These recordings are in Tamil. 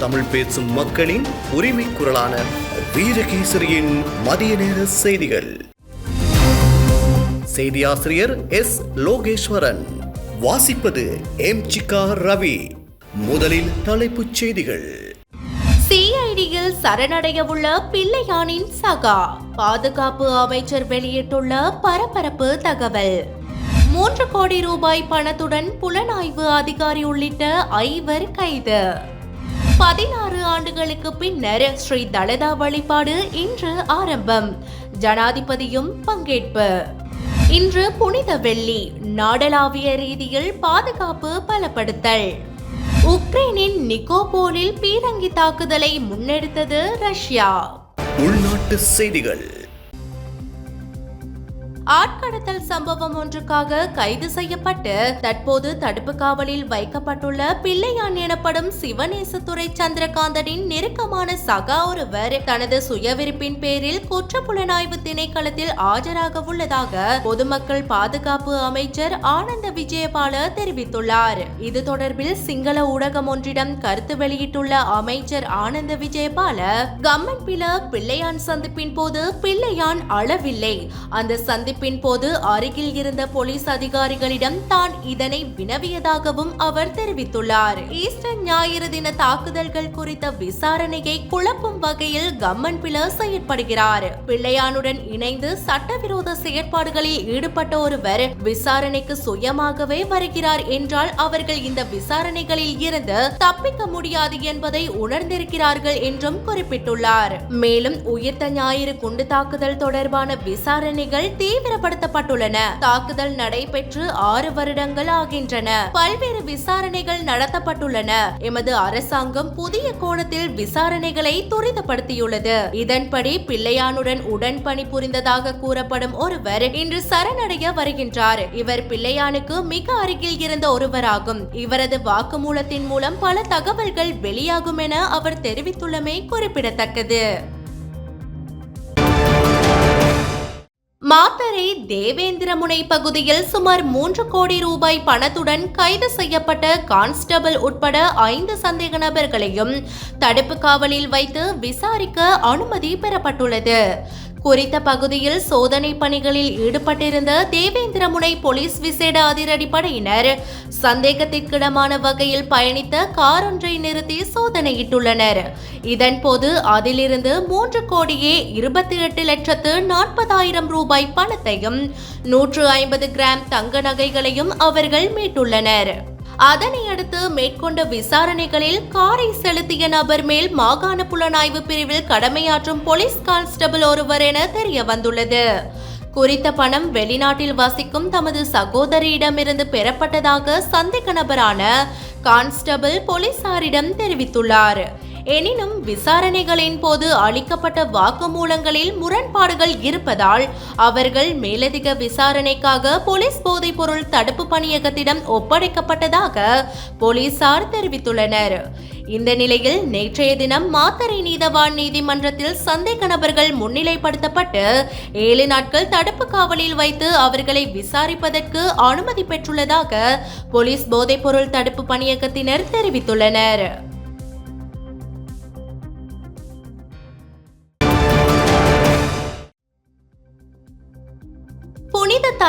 தமிழ் பேசும் மக்களின் உரிமை குரலான வீரகேசரியின் மதிய நேர செய்திகள். செய்தியாசிரியர் எஸ். லோகேஸ்வரன். வாசிப்பது எம். ரவி. முதலில் தலைப்புச் செய்திகள். சிஐடியில் சரணடையவுள்ள பிள்ளையானின் சகா. பாதுகாப்பு அமைச்சர் வெளியிட்டுள்ள பரபரப்பு தகவல். மூன்று கோடி ரூபாய் பணத்துடன் புலனாய்வு அதிகாரி உள்ளிட்ட ஐவர் கைது. பதினாறு ஆண்டுகளுக்கு பின்னர் ஸ்ரீ தலதா வழிபாடு இன்று ஆரம்பம். ஜனாதிபதியும் பங்கேற்பு. இன்று புனித வெள்ளி நாடளாவிய ரீதியில் பாதுகாப்பு பலப்படுத்தல். உக்ரைனின் நிக்கோபோலில் பீரங்கி தாக்குதலை முன்னெடுத்தது ரஷ்யா. உள்நாட்டு செய்திகள். ஆட்கடத்தல் சம்பவம் ஒன்றுக்காக கைது செய்யப்பட்டு தற்போது தடுப்பு காவலில் வைக்கப்பட்டுள்ள பிள்ளையான் எனப்படும் சிவநேசத்துறை சந்திரகாந்தனின் நெருக்கமான சகா ஒருவர். தனது சுயவிருப்பின் பேரில் குற்றப்புலனாய்வு திணைக்களத்தில் ஆஜராக உள்ளதாக பொதுமக்கள் பாதுகாப்பு அமைச்சர் ஆனந்த விஜயபால தெரிவித்துள்ளார். இது தொடர்பில் சிங்கள ஊடகம் ஒன்றிடம் கருத்து வெளியிட்டுள்ள அமைச்சர் ஆனந்த விஜயபால கம்மன் பில பிள்ளையான் சந்திப்பின் போது பிள்ளையான் அளவில்லை. அந்த சந்திப்பு சந்திப்பின் போது அருகில் இருந்த போலீஸ் அதிகாரிகளிடம் தான் இதனை வினவியதாகவும் அவர் தெரிவித்துள்ளார். ஈஸ்டர் ஞாயிறு தின தாக்குதல்கள் குறித்த விசாரணையை குழப்பும் வகையில் கம்மன் பிள செயற்படுகிறார். பிள்ளையானுடன் இணைந்து சட்டவிரோத செயற்பாடுகளில் ஈடுபட்ட ஒருவர் விசாரணைக்கு சுயமாகவே வருகிறார் என்றால் அவர்கள் இந்த விசாரணைகளில் இருந்து தப்பிக்க முடியாது என்பதை உணர்ந்திருக்கிறார்கள் என்றும் குறிப்பிட்டுள்ளார். மேலும் உயிர்த்த ஞாயிறு குண்டு தாக்குதல் தொடர்பான விசாரணைகள் தீவிரப்படுத்தப்பட்டுள்ளன. தாக்குதல் நடைபெற்று ஆறு வருடங்கள் ஆகின்றன. பல்வேறு விசாரணைகள் நடத்தப்பட்டுள்ளன. எமது அரசாங்கம் புதிய கோணத்தில் விசாரணைகளை துரிதப்படுத்தியுள்ளது. இதன்படி பிள்ளையானுடன் உடன் பணிபுரிந்ததாக கூறப்படும் ஒருவர் இன்று சரணடைய வருகின்றார். இவர் பிள்ளையானுக்கு மிக அருகில் இருந்த ஒருவராகும். இவரது வாக்குமூலத்தின் மூலம் பல தகவல்கள் வெளியாகும் என அவர் தெரிவித்துள்ளமை குறிப்பிடத்தக்கது. மாத்தரை தேவேந்திரமுனை பகுதியில் சுமார் மூன்று கோடி ரூபாய் பணத்துடன் கைது செய்யப்பட்ட கான்ஸ்டபிள் உட்பட ஐந்து சந்தேக நபர்களையும் தடுப்பு காவலில் வைத்து விசாரிக்க அனுமதி பெறப்பட்டுள்ளது. குறித்த பகுதியில் சோதனை பணிகளில் ஈடுபட்டிருந்த தேவேந்திரமுனை போலீஸ் விசேட அதிரடிப்படையினர் சந்தேகத்திற்கிடமான வகையில் பயணித்த கார் ஒன்றை நிறுத்தி சோதனையிட்டுள்ளனர். இதன்போது அதிலிருந்து மூன்று கோடியே இருபத்தி எட்டு லட்சத்து நாற்பதாயிரம் ரூபாய் பணத்தையும் நூற்று ஐம்பது கிராம் தங்க நகைகளையும் அவர்கள் மீட்டுள்ளனர். அதனை அடுத்து மேற்கொண்ட விசாரணைகளில் காரை செலுத்திய நபர் மேல் மாகாண புலனாய்வு பிரிவில் கடமையாற்றும் போலீஸ் கான்ஸ்டபிள் ஒருவர் என தெரிய வந்துள்ளது குறித்த பணம் வெளிநாட்டில் வசிக்கும் தமது சகோதரியிடமிருந்து பெறப்பட்டதாக சந்தேக நபரான கான்ஸ்டபிள் போலீசாரிடம் தெரிவித்துள்ளார். எனினும் விசாரணைகளின் போது அளிக்கப்பட்ட வாக்குமூலங்களில் முரண்பாடுகள் இருப்பதால் அவர்கள் மேலதிக விசாரணைக்காக போலீஸ் போதைப்பொருள் தடுப்பு பணியகத்திடம் ஒப்படைக்கப்பட்டதாக போலீசார் தெரிவித்துள்ளனர். இந்த நிலையில் நேற்றைய தினம் மாத்தறை நீதவான் நீதிமன்றத்தில் சந்தேக நபர்கள் முன்னிலைப்படுத்தப்பட்டு ஏழு நாட்கள் தடுப்பு காவலில் வைத்து அவர்களை விசாரிப்பதற்கு அனுமதி பெற்றுள்ளதாக போலீஸ் போதைப்பொருள் தடுப்பு பணியகத்தினர் தெரிவித்துள்ளனர்.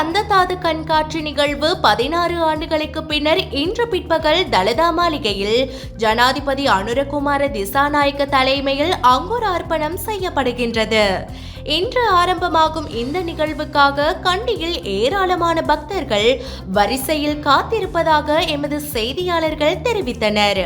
புனித தந்ததாது கண்காட்சி நிகழ்வு பதினாறு ஆண்டுகளுக்கு பின்னர் இன்று பிற்பகல் தலதா மாளிகையில். ஜனாதிபதி அனுரகுமார திசாநாயக்க தலைமையில் அங்குரார்ப்பணம் செய்யப்படுகின்றது. இன்று ஆரம்பமாகும் இந்த நிகழ்வுக்காக கண்டியில் ஏராளமான பக்தர்கள் வரிசையில் காத்திருப்பதாக எமது செய்தியாளர்கள் தெரிவித்தனர்.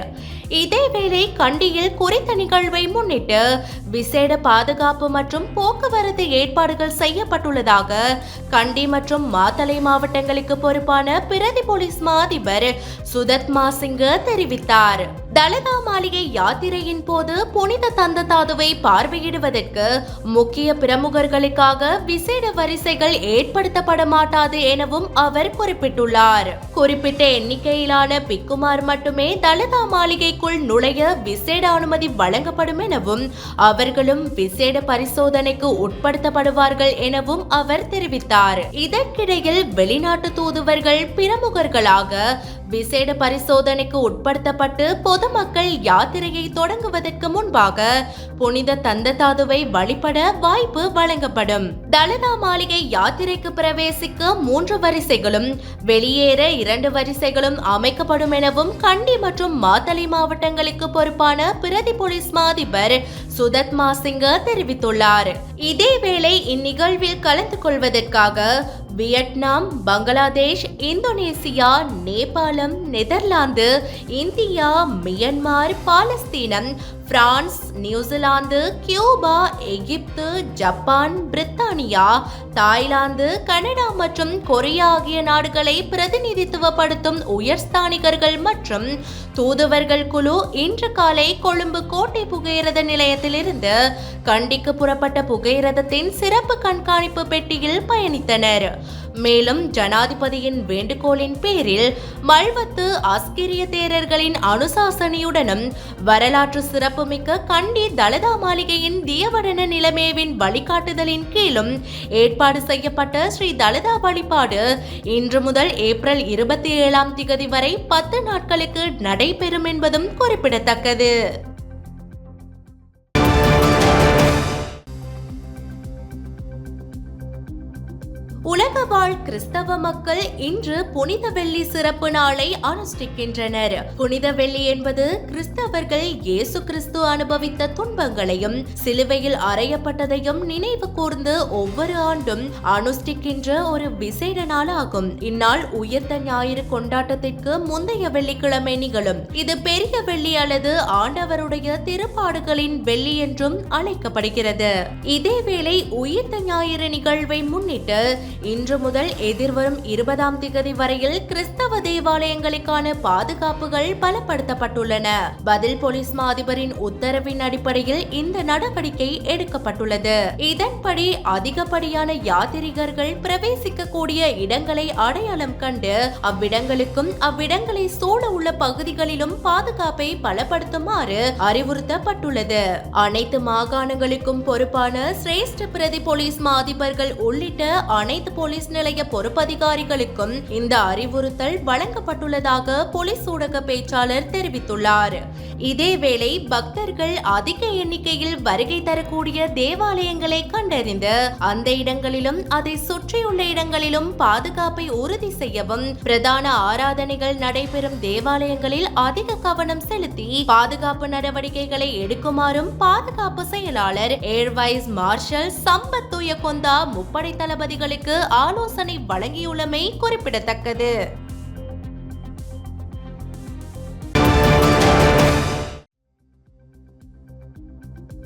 இதேவேளை கண்டியில் குறித்த நிகழ்வை முன்னிட்டு விசேட பாதுகாப்பு மற்றும் போக்குவரத்து ஏற்பாடுகள் செய்யப்பட்டுள்ளதாக கண்டி மற்றும் மாத்தளை மாவட்டங்களுக்கு பொறுப்பான பிரதி போலீஸ் மாதிபர் சுதத்மா சுதத் மாசிங்க தெரிவித்தார். தலதா மாளிகை யாத்திரையின் போது புனித தந்ததாதுவை பார்வையிடுவதற்கு முக்கிய பிரமுகர்களுக்காக விசேட வரிசைகள் ஏற்படுத்தப்பட மாட்டாது எனவும் அவர் குறிப்பிட்டுள்ளார். குறிப்பிட்ட எண்ணிக்கையிலான பிக்குமார் மட்டுமே தலதா மாளிகைக்குள் நுழைய விசேட அனுமதி வழங்கப்படும் எனவும் அவர்களும் விசேட பரிசோதனைக்கு உட்படுத்தப்படுவார்கள் எனவும் அவர் தெரிவித்தார். இதற்கிடையில் வெளிநாட்டு தூதுவர்கள் பிரமுகர்களாக விசேட பரிசோதனைக்கு உட்படுத்தப்பட்டு பொதுமக்கள் யாத்திரையை தொடங்குவதற்கு முன்பாக புனித தந்ததாதுவை வழிபட வாய்ப்பு வழங்கப்படும். தலதா மாளிகை யாத்திரைக்கு பிரவேசிக்க மூன்று வரிசைகளும் வெளியேற இரண்டு வரிசைகளும் அமைக்கப்படும் எனவும் கண்டி மற்றும் மாத்தளை மாவட்டங்களுக்கு பொறுப்பான பிரதி போலீஸ் மாதிபர் சுதத்மா சுதத் மாசிங்க தெரிவித்துள்ளார். இதேவேளை இந்நிகழ்வில் கலந்து கொள்வதற்காக வியட்நாம் பங்களாதேஷ் இந்தோனேசியா நேபாளம் நெதர்லாந்து இந்தியா மியன்மார் பாலஸ்தீனம் France New Zealand Cuba Egypt Japan பிரித்தானியா தாய்லாந்து கனடா மற்றும் கொரியா ஆகிய நாடுகளை பிரதிநிதித்துவப்படுத்தும் உயர்ஸ்தானிகர்கள் மற்றும் தூதுவர்கள் குழு இன்று காலை கொழும்பு கோட்டை புகையிரத நிலையத்திலிருந்து கண்டிக்கு புறப்பட்ட புகையிரதத்தின் சிறப்பு கண்காணிப்பு பெட்டியில் பயணித்தனர். மேலும் ஜனாதிபதியின் வேண்டுகோளின் பேரில் மல்வத்து அஸ்கிரிய தேரர்களின் அனுசாசனையுடனும் வரலாற்று சிறப்பு சிறப்புமிக்க கண்டி தலதா மாளிகையின் தியவடன நிலைமேவின் வழிகாட்டுதலின் கீழும் ஏற்பாடு செய்யப்பட்ட ஸ்ரீ தலதா வழிபாடு இன்று முதல் ஏப்ரல் இருபத்தி ஏழாம் திகதி வரை பத்து நாட்களுக்கு நடைபெறும் என்பதும் குறிப்பிடத்தக்கது. வாழ் கிறிஸ்தவ மக்கள் இன்று புனித வெள்ளி சிறப்பு நாளை அனுஷ்டிக்கின்றனர். புனித வெள்ளி என்பது கிறிஸ்தவர்கள் இயேசு கிறிஸ்து அனுபவித்த துன்பங்களையும் சிலுவையில் அறையப்பட்டதையும் நினைவு கூர்ந்து ஒவ்வொரு ஆண்டும் அனுஷ்டிக்கின்ற ஒரு விசேட நாளாகும். இந்நாள் உயர்த்த ஞாயிறு கொண்டாட்டத்திற்கு முந்தைய வெள்ளிக்கிழமை நிகழும். இது பெரிய வெள்ளி அல்லது ஆண்டவருடைய திருப்பாடுகளின் வெள்ளி என்றும் அழைக்கப்படுகிறது. இதேவேளை உயிர்த்த ஞாயிறு நிகழ்வை முன்னிட்டு இன்று முதல் எதிர்வரும் இருபதாம் திகதி வரையில் கிறிஸ்தவ தேவாலயங்களுக்கான பாதுகாப்புகள் பலப்படுத்தப்பட்டுள்ளன. பதில் போலீஸ் மா அதிபரின் உத்தரவின் அடிப்படையில் இந்த நடவடிக்கை எடுக்கப்பட்டுள்ளது. இதன்படி அதிகப்படியான யாத்திரிகர்கள் பிரவேசிக்கக்கூடிய இடங்களை அடையாளம் கண்டு அவ்விடங்களுக்கும் அவ்விடங்களை சூழ உள்ள பகுதிகளிலும் பாதுகாப்பை பலப்படுத்துமாறு அறிவுறுத்தப்பட்டுள்ளது. அனைத்து மாகாணங்களுக்கும் பொறுப்பான சிரேஷ்ட பிரதி போலீஸ் மா அதிபர்கள் உள்ளிட்ட அனைத்து போலீஸ் நிலைய பொறுப்பதிகாரிகளுக்கும் இந்த அறிவுறுத்தல் வழங்கப்பட்டுள்ளதாக போலீஸ் ஊடக பேச்சாளர் தெரிவித்துள்ளார். இதேவேளை பக்தர்கள் அதிக எண்ணிக்கையில் வருகை தரக்கூடிய தேவாலயங்களை கண்டறிந்து அந்த இடங்களிலும் அதை சுற்றியுள்ள இடங்களிலும் பாதுகாப்பை உறுதி செய்யவும் பிரதான ஆராதனைகள் நடைபெறும் தேவாலயங்களில் அதிக கவனம் செலுத்தி பாதுகாப்பு நடவடிக்கைகளை எடுக்குமாறும் பாதுகாப்பு செயலாளர் ஏர்வைஸ் மார்ஷல் சம்பத் துயகொந்தா முப்படை தளபதிகளுக்கு ஆலோசனை வழங்கியுள்ளமை குறிப்பிடத்தக்கது.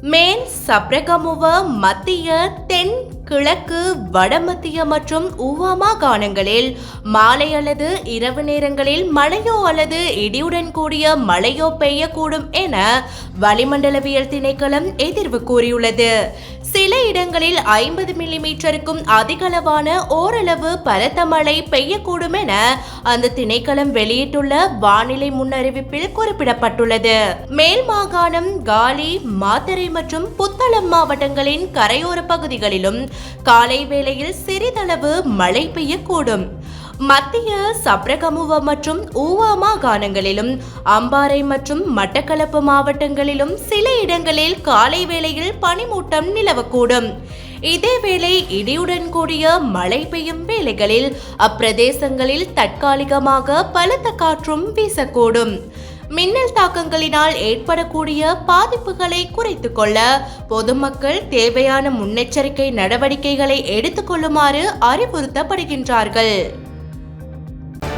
மேல் சப்ரகமுவ மத்திய தென் கிழக்கு வடமத்திய மற்றும் ஊவா மாகாணங்களில் மாலை அல்லது இரவு நேரங்களில் மழையோ அல்லது இடியுடன் கூடிய மழையோ பெய்யக்கூடும் என வளிமண்டலவியல் திணைக்களம் எதிர்வு கூறியுள்ளது. சில இடங்களில் ஐம்பது மில்லிமீட்டருக்கும் அதிகளவான ஓரளவு பலத்த மழை பெய்யக்கூடும் என அந்த திணைக்களம் வெளியிட்டுள்ள வானிலை முன்னறிவிப்பில் குறிப்பிடப்பட்டுள்ளது. மேல் மாகாணம் காலி மாத்தரை மற்றும் புத்தளம் மாவட்டங்களின் கரையோர பகுதிகளிலும் காலை வேளையில் சிறிதளவு மழை பெய்யக்கூடும். மத்திய சப்ரகமுவ மற்றும் ஊவா மாகாணங்களிலும் அம்பாறை மற்றும் மட்டக்களப்பு மாவட்டங்களிலும் சில இடங்களில் காலை வேளையில் பனிமூட்டம் நிலவக்கூடும். இதேவேளை இடியுடன் கூடிய மழை பெய்யும் வேளைகளில் அப்பிரதேசங்களில் தற்காலிகமாக பலத்த காற்றும் வீசக்கூடும். மின்னல் தாக்கங்களினால் ஏற்படக்கூடிய பாதிப்புகளை குறைத்துக் கொள்ள பொதுமக்கள் தேவையான முன்னெச்சரிக்கை நடவடிக்கைகளை எடுத்துக்கொள்ளுமாறு அறிவுறுத்தப்படுகின்றார்கள்.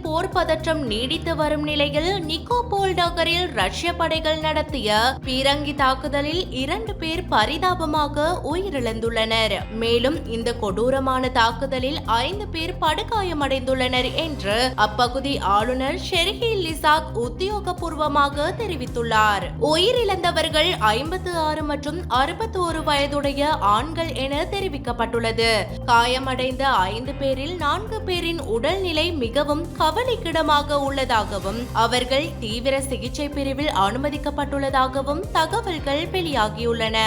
போர் பதற்றம் நீடித்து வரும் நிலையில் நிக்கோபோல் நகரில் ரஷ்ய படைகள் நடத்திய பீரங்கி தாக்குதலில் இரண்டு பேர் பரிதாபமாக உயிரிழந்துள்ளனர். மேலும் இந்த கொடூரமான தாக்குதலில் ஐந்து பேர் படுகாயமடைந்துள்ளனர் என்று அப்பகுதி ஆளுநர் ஷெர்ஹி லிசாக் உத்தியோகபூர்வமாக தெரிவித்துள்ளார். உயிரிழந்தவர்கள் ஐம்பத்து ஆறு மற்றும் அறுபத்தோரு வயதுடைய ஆண்கள் என தெரிவிக்கப்பட்டுள்ளது. காயமடைந்த ஐந்து பேரில் நான்கு பேரின் உடல்நிலை மிகவும் கவலைக்கிடமாக உள்ளதாகவும் அவர்கள் தீவிர சிகிச்சை பிரிவில் அனுமதிக்கப்பட்டுள்ளதாகவும் தகவல்கள் வெளியாகியுள்ளன.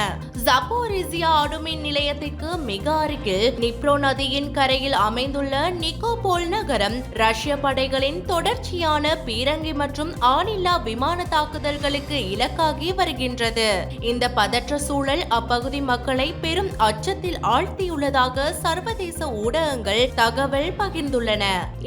ஜப்போரிசியா அணுமின் நிலையத்திற்கு மிக அருகில் நிப்ரோ நதியின் கரையில் அமைந்துள்ள நிக்கோபோல் நகரம் ரஷ்ய படைகளின் தொடர்ச்சியான பீரங்கி மற்றும் ஆளில்லா விமான தாக்குதல்களுக்கு இலக்காகி வருகின்றது. இந்த பதற்ற சூழல் அப்பகுதி மக்களை பெரும் அச்சத்தில் ஆழ்த்தியுள்ளதாக சர்வதேச ஊடகங்கள் தகவல் பகிர்ந்துள்ளன.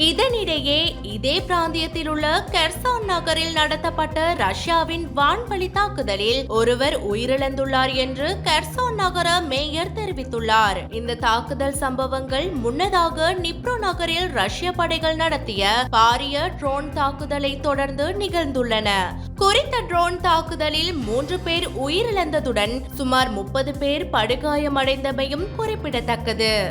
இதனிடையே இதே பிராந்தியத்தில் உள்ள கெர்சான் நகரில் நடத்தப்பட்ட ரஷ்யாவின் வான்வழி தாக்குதலில் ஒருவர் உயிரிழந்துள்ளார் என்று கெர்சான் நகர மேயர் தெரிவித்துள்ளார். இந்த தாக்குதல் சம்பவங்கள் முன்னதாக நிப்ரோ நகரில் ரஷ்ய படைகள் நடத்திய பாரிய ட்ரோன் தாக்குதலை தொடர்ந்து நிகழ்ந்துள்ளன. குறித்த ட்ரோன் தாக்குதலில் மூன்று பேர் உயிரிழந்ததுடன் சுமார் முப்பது பேர் படுகாயமடைந்தமையும் குறிப்பிடத்தக்கது.